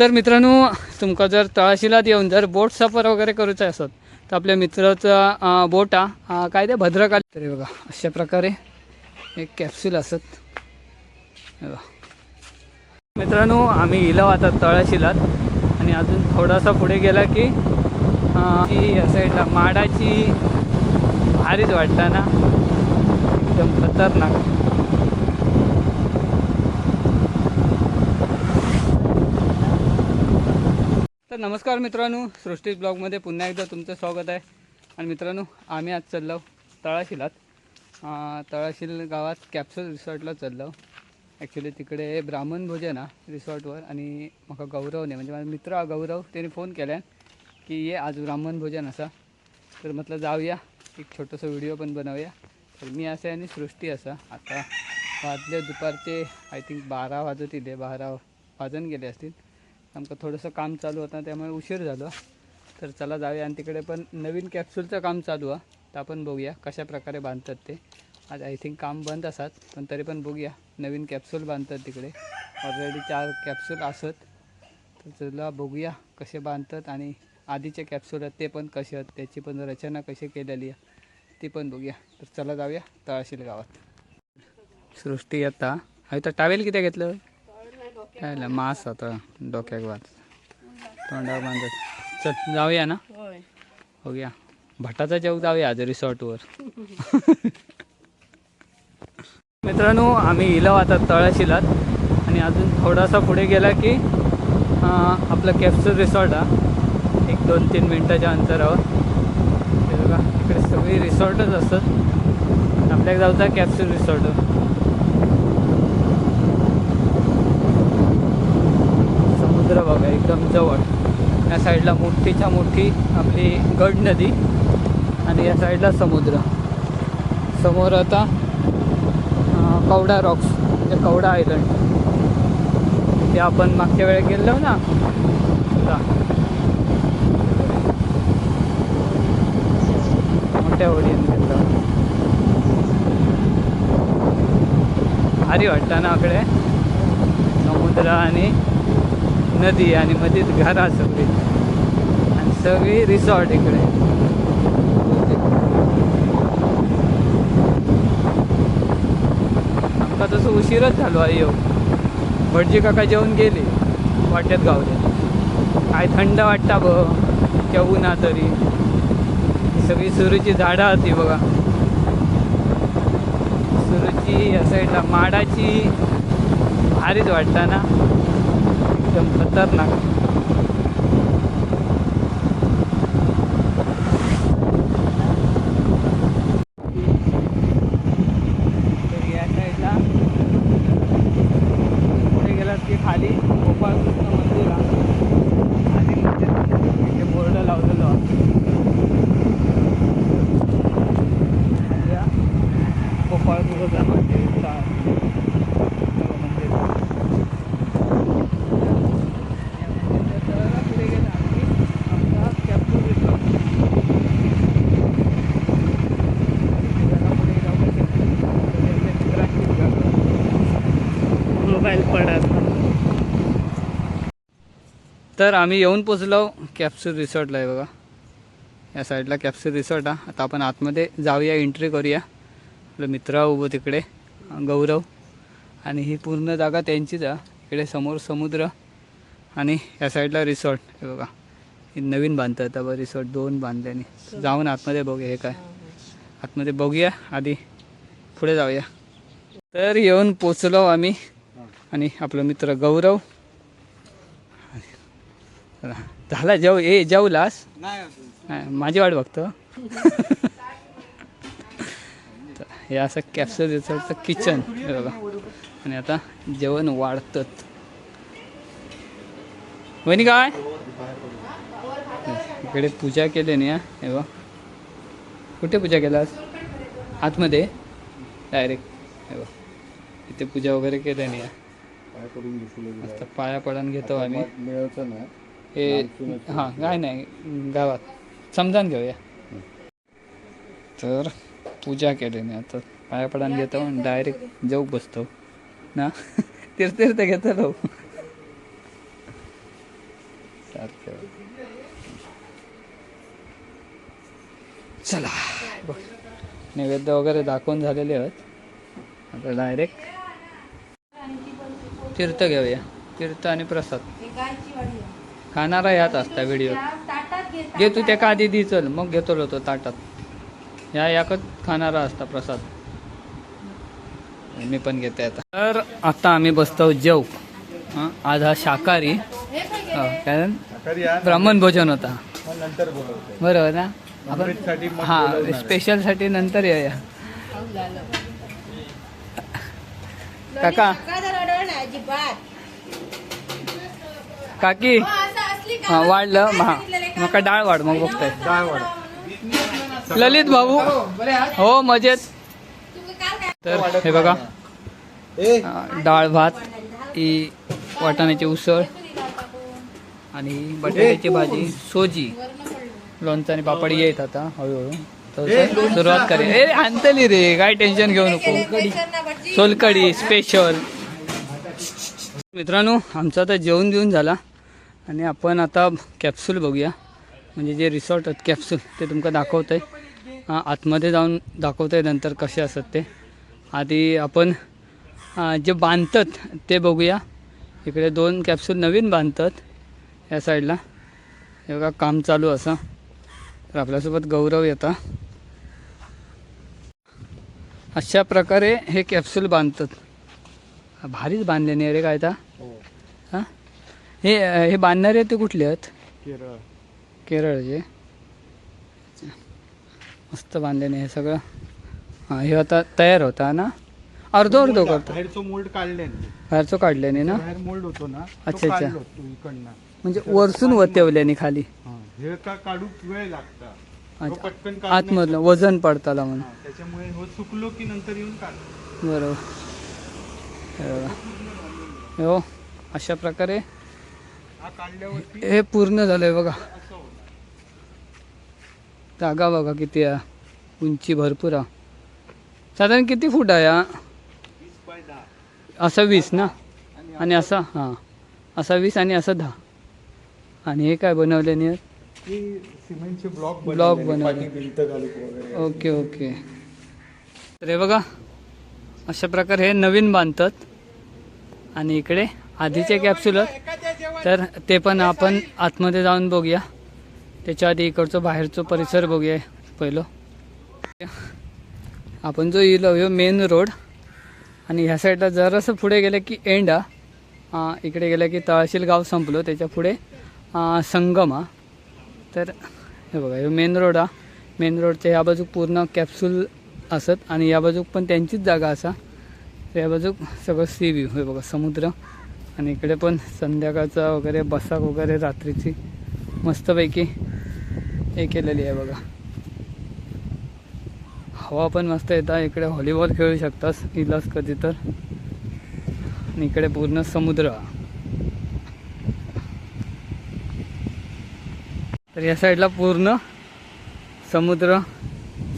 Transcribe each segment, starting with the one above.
तर मित्रांनो तुमका जर तळाशिलात येऊन जर बोट सफर वगैरे करूचा असत तर आपल्या मित्राचा बोट हा काय ते भद्रकाली तरी बघा अशा प्रकारे एक कॅप्सूल असत. मित्रांनो आम्ही इलो आता तळाशिलात आणि अजून थोडासा पुढे गेला की या साईडला माडाची भारीच वाटता ना एकदम खतरनाक. तर नमस्कार मित्रांनो सृष्टी ब्लॉगमध्ये पुन्हा एकदा तुमचं स्वागत आहे. आणि मित्रांनो आम्ही आज चाललो तळाशिलात. तळाशील गावात कॅप्सूल रिसॉर्टला चाललो ॲक्च्युली तिकडे ब्राह्मण भोजन हा रिसॉर्टवर आणि म्हाका गौरवने म्हणजे माझा मित्र गौरव त्याने फोन केल्यान की ये आज ब्राह्मण भोजन असा. तर म्हटलं जाऊया एक छोटंसं व्हिडिओ पण बनवूया. तर मी असे आणि सृष्टी असा. आता वाजले दुपारचे आय थिंक बारा वाजत इले बारा वाजून गेले असतील. आमचं थोडंसं काम चालू होतं त्यामुळे उशीर झालो. तर चला जाऊया आणि तिकडे पण नवीन कॅप्सूलचं काम चालू आहे. तर आपण बघूया कशा प्रकारे बांधतात ते. आज आय थिंक काम बंद असतात पण तरी पण बघूया. नवीन कॅप्सूल बांधतात तिकडे. ऑलरेडी चार कॅप्सूल असत. तर चला बघूया कसे बांधतात आणि आधीचे कॅप्सूल आहेत ते पण कसे आहेत त्याची पण रचना कशी केलेली आहे ती पण बघूया. तर चला जाऊया तळाशील गावात. सृष्टी आता. तर टावेल किती घेतलं? काय मास आता डोक्याक वाच तोंडावर बांधत चल जाऊया ना? होय. बघूया भटाचा चौक जाऊया आज रिसॉर्टवर. मित्रांनो आम्ही इलो आता तळाशीलात. आणि अजून थोडासा पुढे गेला की आपलं कॅप्सूल रिसॉर्ट हा. एक दोन तीन मिनटाच्या अंतरावर. हे बघा इकडे सगळी रिसॉर्टच असतात. आपल्याकडे जाऊचा कॅप्सूल रिसॉर्ट समुद्र बघा एकदम जवळ. या साईडला मोठीच्या मोठी आपली गड नदी आणि या साईडला समुद्र. समोर आता कवडा रॉक्स म्हणजे कवडा आयलंड ते आपण मागच्या वेळेस गेलो ना. मोठ्या होडीने गेलो भारी वाटतं ना आकडे समुद्र आणि नदी आणि मध्येच घरा सगळी. आणि सगळी रिसॉर्ट इकडे. आमका तसं उशीरच झालो आहे हो. येऊ भटजी काका जेवून गेले वाट्यात गावले. काय थंड वाटता बघ केव्हा उन्हा तरी. सगळी सुरूची झाडं होती बघा. सुरूची या साईडला माडाची. भारीच वाटता ना. एकदम खतरनाक तर या साईडला पुढे गेलात की खाली गोपाळकृष्ण मंदिर आहे. आणि इथे- इथे बोर्ड लावलेलो आहे. या गोपाळकृष्ण मंदिर आहे. मंदिर मोबाईल पडत तर आम्ही येऊन पोचलो कॅप्सूल रिसॉर्टला आहे बघा. या साईडला कॅप्सूल रिसॉर्ट हा. आता आपण आतमध्ये जाऊया एंट्री करूया. आपलं मित्र उभं तिकडे गौरव. आणि ही पूर्ण जागा त्यांचीच आहे इकडे समोर समुद्र आणि या साईडला रिसॉर्ट हे बघा. हे नवीन बांधतात आता बघा रिसॉर्ट दोन बांधल्याने जाऊन आतमध्ये बघूया हे काय. आतमध्ये बघूया आधी पुढे जाऊया. तर येऊन पोचलो आम्ही आणि आपला मित्र गौरव झाला जेव ए जेवलास? नाही, माझी वाट बघतो. तर हे असं कॅप्सूल रिसॉर्टचं किचन हे बघा. आणि आता जेवण वाढतात. वहिनी काय? इकडे पूजा केली नाही हे बघ. कुठे पूजा केलास? आतमध्ये? डायरेक्ट हे बघ. इथे पूजा वगैरे केली नाही आता पाया पडून घेतो आम्ही. मिळायचं नाही. हे हां काय नाही गावात. समजावून घेऊया तर पूजा केली नाही आता पाया पडान घेतो आणि डायरेक्ट जाऊ बसतो. ना? तीर्थ तीर्थ घेतो सारखं. चला. बघ. नैवेद्य वगैरे दाखवून झालेले आहेत. आता डायरेक्ट तीर्थ घेऊया. तीर्थ आणि प्रसाद. खाणारा ह्यात असता व्हिडिओ घे तू त्या आधी दी चल मग घेतो होतो ताटात. ह्या याकच खाणारा असता प्रसाद. मी पण घेते आता. तर आता आम्ही बसतो जेव. हं, आज हा शाकाहारी. हो, कारण या ब्राह्मण भोजन होता. बरोबर ना? आपण हा बोलवणार. स्पेशलसाठी नंतर येऊया. काका. काकी. हा वाढलं हा. मका डाळ वाढ मग बघताय. डाळ वडा ललित भाऊ. हो मजेत. तर हे बघा. डाळ भात ही वाटाण्याची उसळ आणि बटाट्याची भाजी सोजी. लोणचं आणि पापड येत आता हळूहळू. तर सुरुवात करेल ए आणतली रे काय टेन्शन घेऊ नको. सोलकडी स्पेशल मित्रांनो आमचं आता जेवण देऊन झाला. आणि आपण आता कॅप्सूल बघूया. म्हणजे जे रिसॉर्ट आहेत कॅप्सूल ते तुमका दाखवतं आहे आतमध्ये जाऊन दाखवतं आहे नंतर कसे असतात ते. आधी आपण जे बांधतात ते बघूया. इकडे दोन कॅप्सूल नवीन बांधतात या साईडला हे बघा काम चालू असं. तर आपल्यासोबत गौरव येता. अशा प्रकारे हे कॅप्सूल बांधतात. भारीच बांधले नाही रे काय आता हो. हे हे बांधणारे ते कुठले आहेत? केरळ. केरळचे. मस्त बांधलेले हे सगळं. हां हे आता तयार होता ना? अर्धो अर्धो करतो. बाहेरचं मोल्ड काढले बाहेरचं काढल्याने ना? बाहेर मोल्ड होतो ना अच्छा, अच्छा. इकडनं. म्हणजे वरसून वतेवल्याने खाली. हा. का काढू वेळ लागता. तो अच्छा. पटकन आतमधलं वजन पडताला म्हणून. हा, त्याच्यामुळे हो चुकलो की नंतर येऊन काढ बरोबर. बघा. हो अशा प्रकारे हा हे पूर्ण झालंय बघा. जागा बघा किती आहे. उंची भरपूर आहे. साधारण किती फूट आहे हा? असा वीस ना? आणि असा हां. असा वीस आणि असा दहा. आणि हे काय ही सिमेंटचे ब्लॉक बनवले. Okay okay. तर हे बघा अशा प्रकारे हे नवीन बांधतात. आणि इकडे आधीचे कॅप्सूल आहेत. तर ते पण आपण आतमध्ये जाऊन बघूया. त्याच्या आधी इकडचं बाहेरचं परिसर बघूया पहिलं. आपण जो इलो ह्यो मेन रोड आणि ह्या साईडला जरासं पुढे गेलं की एंड हा आ, इकडे गेलं की तळाशील गाव संपलो त्याच्या पुढे संगम हा तर हे बघा हे मेन रोड हा मेन रोडच्या ह्या बाजूक पूर्ण कॅप्सूल असत आणि या बाजूक पण त्यांचीच जागा असा. या बाजूक सगळं सी व्ह्यू हे बघा समुद्र. आणि इकडे पण संध्याकाळचा वगैरे बसाक वगैरे रात्रीची मस्तपैकी हे केलेली आहे बघा. हवा पण मस्त येतात इकडे व्हॉलीबॉल खेळू शकतास इलास कधी तर. आणि इकडे पूर्ण समुद्र. तर या साईडला पूर्ण समुद्र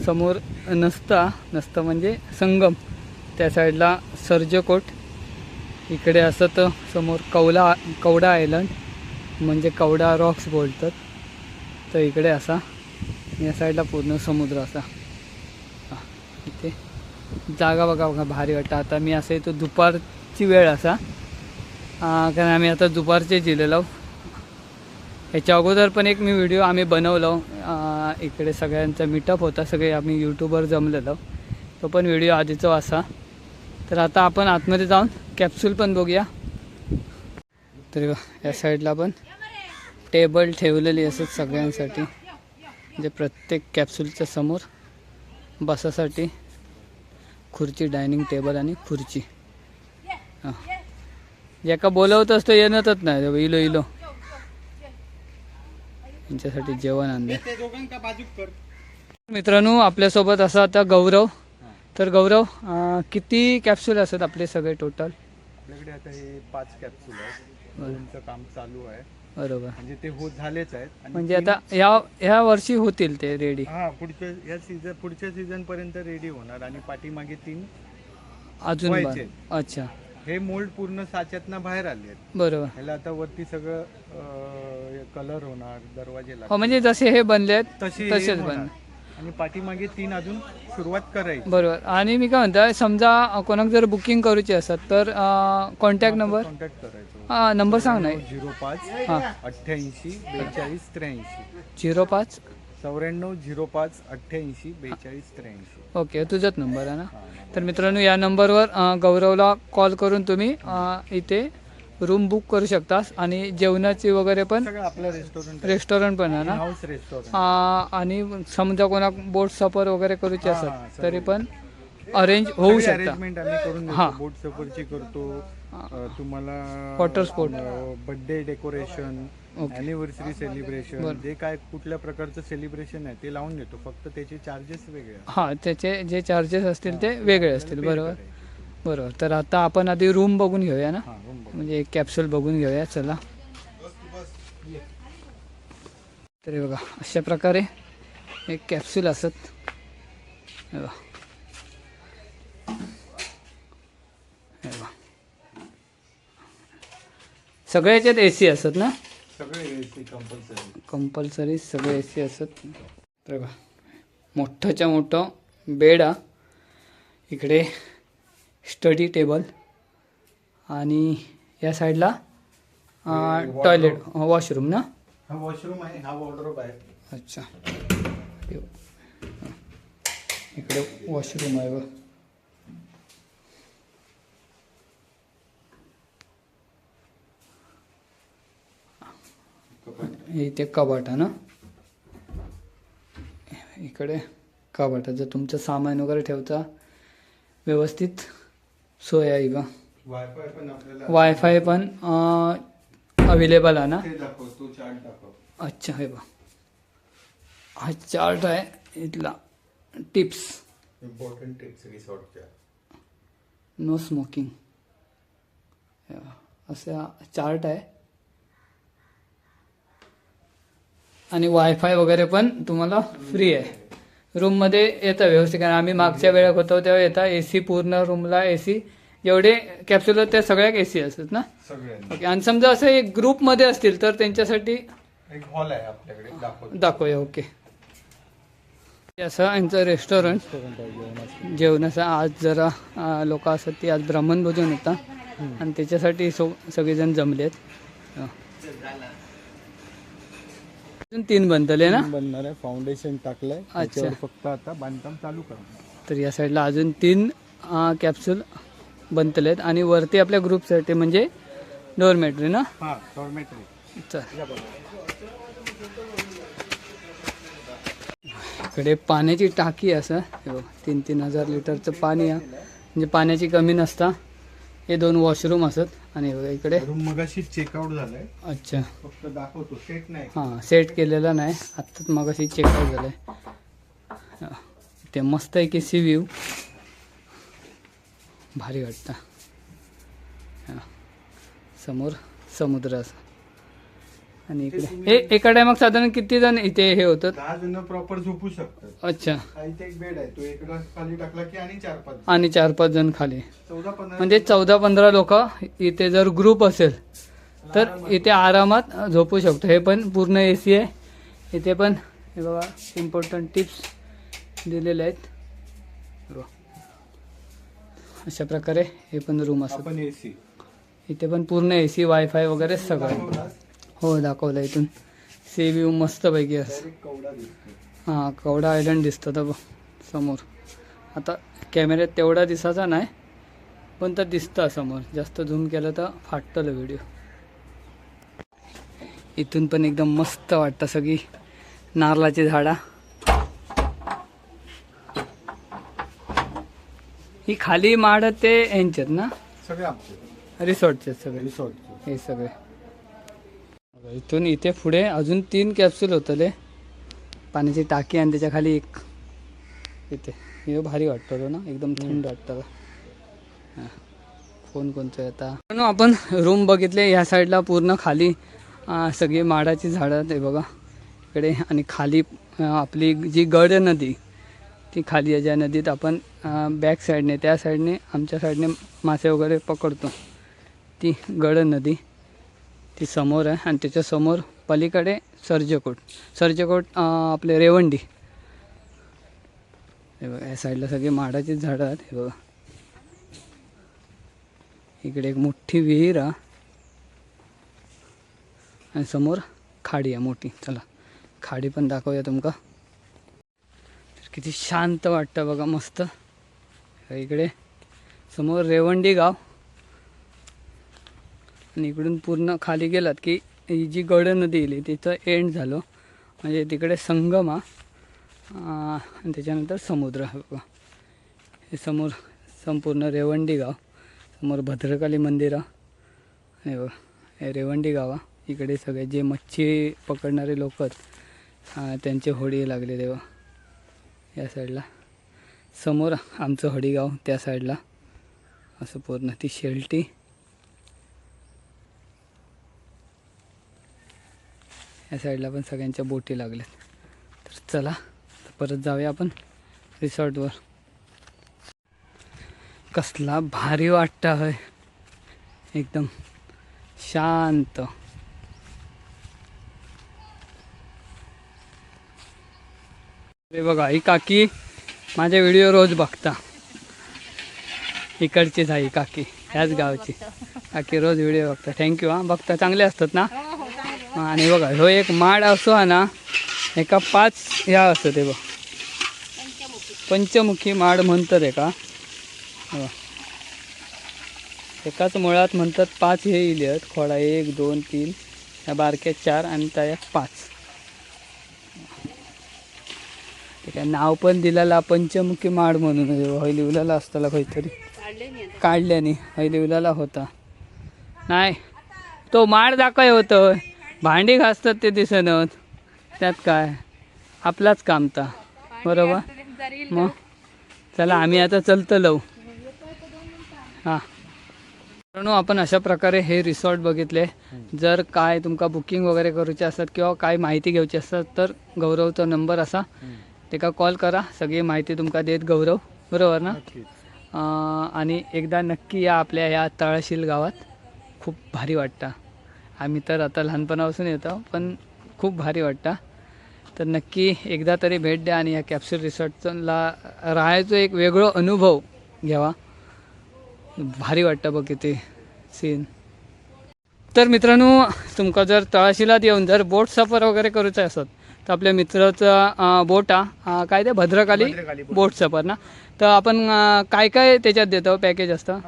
समोर नसता नसतं म्हणजे संगम. त्या साईडला सर्जकोट इकडे असं तर समोर कवला कवडा आयलंड म्हणजे कवडा रॉक्स बोलतात. तर इकडे असा या साईडला पूर्ण समुद्र असा. इथे जागा बघा बघा भारी वाटतं. आता मी असं येतो दुपारची वेळ असा. कारण आम्ही आता दुपारचे जिलेलो. ह्याच्या अगोदर पण एक मी व्हिडिओ आम्ही बनवलो. इकडे सगळ्यांचा मीटअप होता सगळे आम्ही यूट्यूबवर जमलेलो. तो पण व्हिडिओ आधीचा असा. तर आता आपण आतमध्ये जाऊन कॅप्सूल पण बघूया. तर या साईडला पण टेबल ठेवलेली असत सगळ्यांसाठी. म्हणजे प्रत्येक कॅप्सूलच्या समोर बसासाठी खुर्ची डायनिंग टेबल आणि खुर्ची. हां. ज्याका बोलवत असतो येणतच नाही. इलो इलो. यांच्यासाठी जेवण आणले मित्रांनो आपल्यासोबत असा आता गौरव. तर गौरव किती कॅप्सूल असतात आपले सगळे टोटल आपल्याकडे आता हे पाच कॅप्सूल आहेत. दोनचं काम चालू आहे. बरोबर. म्हणजे ते हो झालेच आहेत. म्हणजे आता ह्या ह्या वर्षी होतील ते रेडी हा पुढच्या या सीझन पुढच्या सीझन पर्यंत रेडी होणार. आणि पाठीमागे तीन अजून व्हायचे. अच्छा. हे मोल्ड पूर्ण साच्यातनं बाहेर आले आहेत. बरोबर. ह्याला आता वरती सगळं कलर होणार दरवाजे हो लागतील. म्हणजे जसे हे बनले आहेत तशी तसेच हे बन. आणि पाठीमागे तीन अजून सुरुवात करायची. बरोबर. आणि मी काय म्हणतो समजा कोणाक जर बुकिंग करूची असत तर कॉन्टॅक्ट नंबर कॉन्टॅक्ट करायचो? हां नंबर सांग नाही झिरो पाच हां. अठ्ठ्याऐंशी बेचाळीस त्र्याऐंशी. झिरो पाच? चौऱ्याण्णव झिरो पाच अठ्ठ्याऐंशी बेचाळीस त्र्याऐंशी. ओके तुझाच नंबर आहे ना? तर मित्रांनो या नंबरवर अ, गौरवला कॉल करून तुम्ही अ, इथे रूम बुक करू शकतास आणि जेवणाची वगैरे पण आपलं रेस्टॉरंट रेस्टॉरंट पण आहे ना हाऊस रेस्टॉरंट आ, आणि समजा कोणा बोट सफर वगैरे करूची हा, असत सगळे. तरी पण अरेंज होऊ शकता अरेंजमेंट आम्ही करून हा. देतो बोट सफरची करतो अ, तुम्हाला Water sport. Birthday decoration okay. Anniversary celebration बरं. जे काय कुठल्या प्रकारचं सेलिब्रेशन आहे ते लावून देतो फक्त त्याचे चार्जेस वेगळे असतात. हां त्याचे जे चार्जेस असतील ते वेगळे असतील Pay बरोबर करायचे. बरोबर तर आता आपण आधी रूम बघून घेऊया ना हा. म्हणजे एक कॅप्सूल बघून घेऊया चला. तर बघा अशा प्रकारे एक कॅप्सूल असत. हे बघा. हे बघा. सगळे याच्यात ए सी असत ना? सगळे कंपल्सरी कंपल्सरी सगळे ए सी असत. तर बघा. मोठंच्या मोठं बेड हा. इकडे स्टडी टेबल आणि या साईडला टॉयलेट वॉशरूम ना? हा वॉशरूम आहे हा वॉर्डरोब आहे. अच्छा. इकडे वॉशरूम आहे बघ. इथे आहे ना? इकडे आहे. जर तुमचं सामान वगैरे ठेवता व्यवस्थित सोय आहे बा वायफाय पण आपल्याला वायफाय पण अवेलेबल आहे ना? ते दाखव तो चार्ट दाखव अच्छा हे बा हा चार्ट आहे इथला. टिप्स इम्पॉर्टंट टिप्स रिसॉर्टच्या नो स्मोकिंग असा चार्ट आहे. आणि वायफाय वगैरे पण तुम्हाला फ्री आहे. रूममध्ये येतं व्यवस्थित. कारण आम्ही मागच्या वेळेत होतो तेव्हा येतं. ए सी पूर्ण रूमला ए सी जेवढे कॅप्सूल आहेत त्या सगळ्यात ए सी असतात ना? ओके आणि समजा असं एक ग्रुपमध्ये असतील तर त्यांच्यासाठी एक हॉल आहे आपल्याकडे दाखव दाखवूया ओके असं यांचं रेस्टॉरंट जेवणाचं आज जरा लोक असतात ती आज ब्राह्मण भोजन होता. आणि त्याच्यासाठी सो सगळेजण जमले आहेत अजून तीन बनतले ना? बनणार आहे फाउंडेशन टाकलंय. त्याच्यावर फक्त आता बांधकाम चालू करणार. तर या साईडला अजून तीन कॅप्सूल बनतलेत आणि वरती आपल्या ग्रुपसाठी म्हणजे डोरमेट्री ना? हा डॉर्मेटरी चल. इकडे पाण्याची टाकी असं. तीन तीन हजार लिटरचं पाणी आहे. म्हणजे पाण्याची कमी नसता. हे दोन वॉशरूम असत. आणि इकडे. रूम मगाशी चेकआउट झालंय. अच्छा. फक्त दाखवतो सेट नाही. हां सेट केलेला नाही. आत्ताच मग अशी चेकआउट झालं आहे ते मस्त आहे की सी व्ह्यू भारी वाटतं. हा. समोर समुद्र असं. आणि इकडे. हे एका टायमाक साधारण किती जण इथे हे होतात? दहा जण प्रॉपर झोपू शकतात. अच्छा. हा इथे एक बेड आहे. तो इकडं खाली टाकला की आणि चार पाच आणि चार पाच जण खाली. चौदा पंधरा म्हणजे चौदा पंधरा लोक इथे जर ग्रुप असेल तर इथे आरामात झोपू शकतो. हे पण पूर्ण ए सी आहे. इथे पण हे बघा इम्पॉर्टंट टिप्स दिलेले आहेत. अशा प्रकारे हे पण रूम असतात. आपण एसी इथे पण पूर्ण ए सी वायफाय वगैरे सगळं. हो दाखवलं इथून. सी व्ह्यू मस्तपैकी असं. हां कवडा आयलंड दिसतं तर बघ समोर. आता कॅमेऱ्यात तेवढा दिसायचा नाही पण तर दिसतं समोर. जास्त झूम केलं तर फाटतं व्हिडिओ इथून पण एकदम मस्त वाटतं सगळी. नारळाची झाडा. ही खाली माड ते यांच्यात ना? सगळे आमचे. रिसॉर्टचे सगळे. रिसॉर्टचे. हे सगळे. इथून इथे पुढे अजून तीन कॅप्सूल होतले. पाण्याची टाकी आणि त्याच्याखाली एक इथे. हे भारी वाटतं ना? एकदम थंड वाटतं हां. फोन कोणतं आता? मित्रांनो, आपण रूम बघितले. ह्या साईडला पूर्ण खाली सगळी माडाची झाडं ते बघा. इकडे आणि खाली आपली जी गड नदी ती खाली आहे ज्या नदीत आपण बॅक साईडने त्या साईडने आमच्या साईडने मासे वगैरे पकडतो. ती गड नदी ती समोर आहे आणि त्याच्यासमोर पलीकडे सर्जकोट. सर्जकोट आपले रेवंडी. हे बघा या साईडला सगळी माडाचीच झाडं आहेत हे बघा. इकडे एक मोठी विहीर आहे. आणि समोर खाडी आहे मोठी. चला खाडी पण दाखवूया तुमका. किती शांत वाटतं बघा मस्त. इकडे. समोर रेवंडी गाव. आणि इकडून पूर्ण खाली गेलात की ही जी गड नदी येईल तिथं एंड झालं. म्हणजे तिकडे संगम हा. आणि त्याच्यानंतर समुद्र बघा. हे समोर संपूर्ण रेवंडी गाव. समोर भद्रकाली मंदिर आहे बघा हे रेवंडी गाव इकडे सगळे जे मच्छी पकडणारे लोक आहेत त्यांचे होडी लागले तेव्हा या साईडला. समोर आमचं हडीगाव त्या साईडला. असं पूर्ण ती शेल्टी. या साईडला पण सगळ्यांच्या बोटी लागल्यात. तर चला परत जाऊया आपण रिसॉर्टवर. कसला भारी वाटतं होय एकदम शांत. हे बघा ही काकी माझे व्हिडिओ रोज बघता. इकडचीच आहे काकी ह्याच गावची. काकी रोज व्हिडिओ बघता. थँक्यू हां. बघता चांगले असतात ना? आणि बघा ह्यो एक माड असो हा ना एका पाच ह्या असतं ते बघ. पंचमुखी माड म्हणतात एका. एकाच मुळात म्हणतात पाच हे इले आहेत खोडा एक दोन तीन. या बारक्या चार आणि त्या एक पाच ते काय नाव पण दिलेला पंचमुखी माड म्हणून हय असताना असताला काहीतरी. काढल्याने हय होता. नाही तो माड दाखय होतं. भांडी घासतात ते दिसनत त्यात काय? आपलाच कामता बरोबर? मग? चला आम्ही आता चलतं लव. हां. मित्रांनो आपण अशा प्रकारे हे रिसॉर्ट बघितले. जर काय तुमका बुकिंग वगैरे करूचे असतात किंवा काय माहिती घेऊची असतात तर गौरवचा नंबर असा. तेका कॉल करा सगळी माहिती तुमका देत गौरव. बरोबर ना? आणि एकदा नक्की या आपल्या या तळाशील गावात. खूप भारी वाटतं. आम्ही तर आता लहानपणापासून येतो पण खूप भारी वाटतं. तर नक्की एकदा तरी भेट द्या आणि या कॅप्सूल रिसॉर्टला राहायचं एक वेगळं अनुभव घ्यावा. भारी वाटतं बघ किती सीन तर मित्रांनो तुमका जर तळाशिलात येऊन जर बोट सफर वगैरे करूचं असत तर आपल्या मित्राचं बोट हा काय ते भद्रकाली. बोट. सफर ना? तर आपण काय काय त्याच्यात देतो पॅकेज असतं?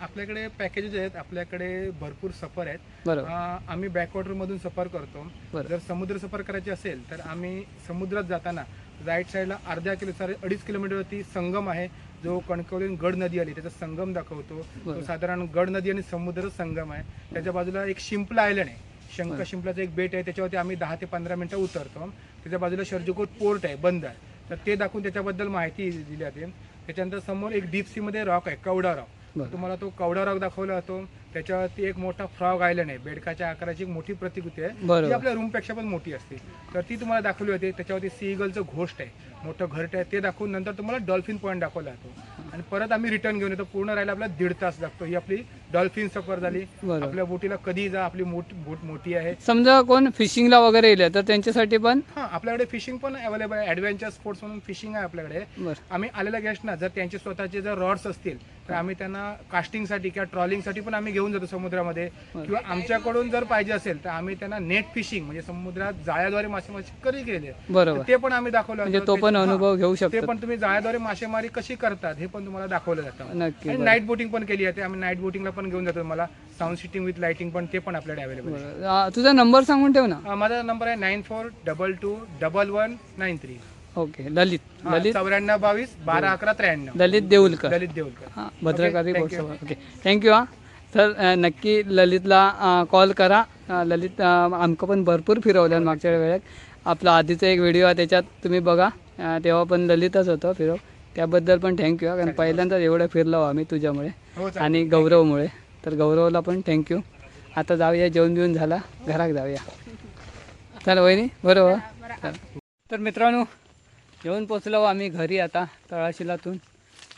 आपल्याकडे पॅकेजेस आहेत आपल्याकडे भरपूर सफर आहेत. बरोबर. आम्ही बॅकवॉटर मधून सफर करतो. जर समुद्र सफर करायची असेल तर आम्ही समुद्रात जाताना राईट साईडला अर्ध्या किलो साडे अडीच किलोमीटरवरती संगम आहे जो कणकवलीन गड नदी आली त्याचा संगम दाखवतो. साधारण गड नदी आणि समुद्र संगम आहे. त्याच्या बाजूला एक शिंपला आयलंड आहे. शंका शिंपलाचं एक बेट आहे त्याच्यावरती आम्ही दहा ते पंधरा मिनिटं उतरतो. त्याच्या बाजूला शर्जुकोट पोर्ट आहे बंद आहे. तर ते दाखवून त्याच्याबद्दल माहिती दिली जाते. त्याच्यानंतर समोर एक डीप सी मध्ये रॉक आहे कवडा रॉक. तुम्हाला तो कवडा रॉक दाखवला जातो. त्याच्यावरती एक मोठा फ्रॉग आयलंड आहे. बेडकाच्या आकाराची एक मोठी प्रतिकृती आहे. ती आपल्या रूमपेक्षा पण मोठी असते. तर ती तुम्हाला दाखवली होती. त्याच्यावरती सी इगलचं घोष्ट आहे. मोठं घरट आहे. ते दाखवून नंतर तुम्हाला डॉल्फिन पॉईंट दाखवला जातो. आणि परत आम्ही रिटर्न घेऊन येतो. पूर्ण राहायला आपला दीड तास लागतो. ही आपली डॉल्फिन सफर झाली. आपल्या बोटीला कधी जा आपली मोठ बोट मोठी आहे. समजा कोण फिशिंगला वगैरे येईल तर त्यांच्यासाठी पण? हा आपल्याकडे फिशिंग पण अवेलेबल आहे. ॲडव्हेंचर स्पोर्ट्स म्हणून फिशिंग आहे आपल्याकडे. आम्ही आलेल्या गेस्टना जर त्यांचे स्वतःचे जर रॉड्स असतील तर आम्ही त्यांना कास्टिंगसाठी किंवा ट्रॉलिंगसाठी पण आम्ही घेऊन जातो समुद्रामध्ये किंवा आमच्याकडून जर पाहिजे असेल तर आम्ही त्यांना नेट फिशिंग म्हणजे समुद्रात जाळ्याद्वारे मासेमारी कधी केली. बरोबर. ते पण आम्ही दाखवलं म्हणजे. तो पण अनुभव घेऊ हा, ते शकतो पण तुम्ही जाळ्याद्वारे मासेमारी कशी करतात हे पण तुम्हाला दाखवलं जातं. नाईट बोटिंग पण केली आहे. ते आम्ही नाईट बोटिंगला पण घेऊन जातो मला साऊंड सिटिंग विथ लाइटिंग पण ते पण आपल्याकडे अवेलेबल तुझा नंबर सांगून ठेव ना. माझा नंबर आहे nine four double two double one nine three okay Lalit. Lalit? चौऱ्याण्णव बावीस बारा अकरा त्र्याण्णव. ललित देऊलकर. ललित देऊलकर. हां. सफर ओके थँक्यू हां. तर अं, नक्की ललितला कॉल करा. ललित आमका पण भरपूर फिरवलं मागच्या वेळेत आपला आधीचा एक व्हिडिओ आहे त्याच्यात तुम्ही बघा. तेव्हा पण ललितच होतं फिरव. त्याबद्दल पण थँक्यू कारण पहिल्यांदाच एवढं फिरलो आम्ही तुझ्यामुळे हो. आणि गौरवमुळे. तर गौरवला पण थँक्यू आता जाऊया जेवण बिवून झाला घरात जाऊया. चला वहिनी बरोबर? चला. तर मित्रांनो येऊन पोचलो आम्ही घरी आता तळाशिलातून.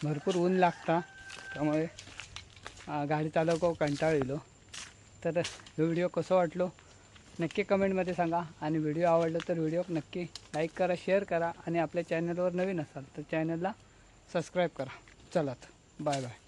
भरपूर ऊन लागता त्यामुळे गाडी चालवको कंटाळलो हो. तर व्हिडिओ कसं वाटलो? नक्की कमेंटमध्ये सांगा. आणि व्हिडिओ आवडला तर व्हिडिओ नक्की लाईक करा शेअर करा. आणि आपल्या चॅनलवर नवीन असाल तर चॅनलला सबस्क्राईब करा. चला बाय बाय.